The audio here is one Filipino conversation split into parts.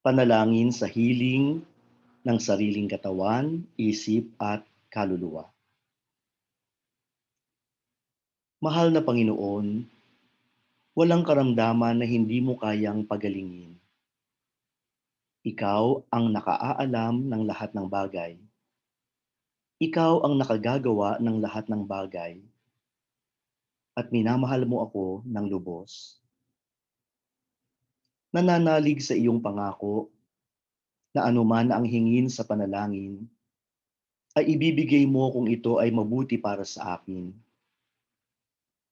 Panalangin sa healing ng sariling katawan, isip at kaluluwa. Mahal na Panginoon, walang karamdaman na hindi mo kayang pagalingin. Ikaw ang nakaaalam ng lahat ng bagay. Ikaw ang nakagagawa ng lahat ng bagay. At minamahal mo ako ng lubos. Nananalig sa iyong pangako na anuman ang hingin sa panalangin, ay ibibigay mo kung ito ay mabuti para sa akin.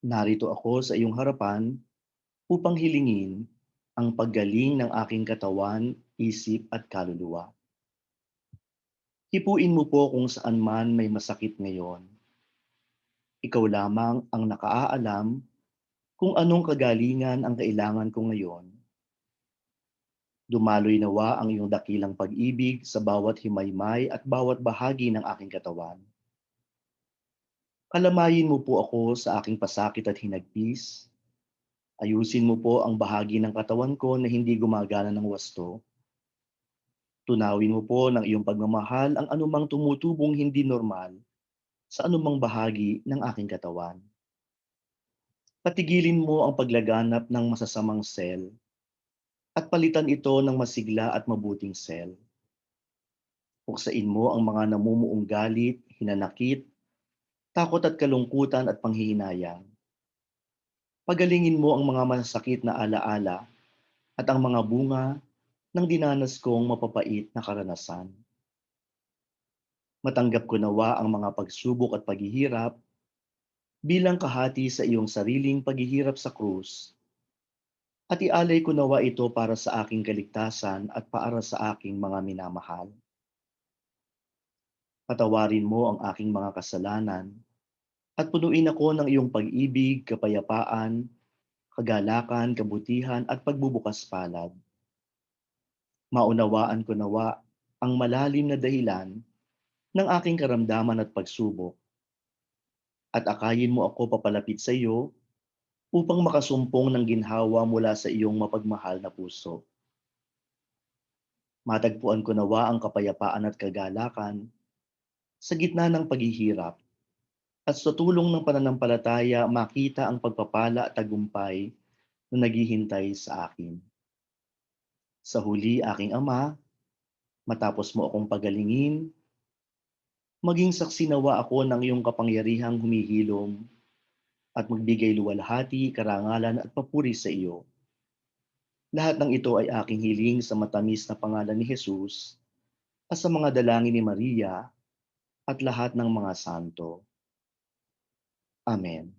Narito ako sa iyong harapan upang hilingin ang paggaling ng aking katawan, isip at kaluluwa. Hipuin mo po kung saan man may masakit ngayon. Ikaw lamang ang nakaaalam kung anong kagalingan ang kailangan ko ngayon. Dumaloy nawa ang iyong dakilang pag-ibig sa bawat himaymay at bawat bahagi ng aking katawan. Kalamayin mo po ako sa aking pasakit at hinagpis. Ayusin mo po ang bahagi ng katawan ko na hindi gumagana ng wasto. Tunawin mo po ng iyong pagmamahal ang anumang tumutubong hindi normal sa anumang bahagi ng aking katawan. Patigilin mo ang paglaganap ng masasamang sel at palitan ito ng masigla at mabuting sel. Puksain mo ang mga namumuong galit, hinanakit, takot at kalungkutan at panghihinayang. Pagalingin mo ang mga masakit na alaala at ang mga bunga ng dinanas kong mapapait na karanasan. Matanggap ko nawa ang mga pagsubok at paghihirap bilang kahati sa iyong sariling paghihirap sa krus at ialay ko nawa ito para sa aking kaligtasan at para sa aking mga minamahal. Patawarin mo ang aking mga kasalanan at punuin ako ng iyong pag-ibig, kapayapaan, kagalakan, kabutihan at pagbubukas palad. Maunawaan ko nawa ang malalim na dahilan ng aking karamdaman at pagsubok. At akayin mo ako papalapit sa iyo upang makasumpong ng ginhawa mula sa iyong mapagmahal na puso. Matagpuan ko nawa ang kapayapaan at kagalakan sa gitna ng paghihirap at sa tulong ng pananampalataya makita ang pagpapala at tagumpay na naghihintay sa akin. Sa huli, aking Ama, matapos mo akong pagalingin, maging saksi nawa ako ng iyong kapangyarihang humihilom at magbigay luwalhati, karangalan at papuri sa iyo. Lahat ng ito ay aking hiling sa matamis na pangalan ni Jesus at sa mga dalangin ni Maria at lahat ng mga santo. Amen.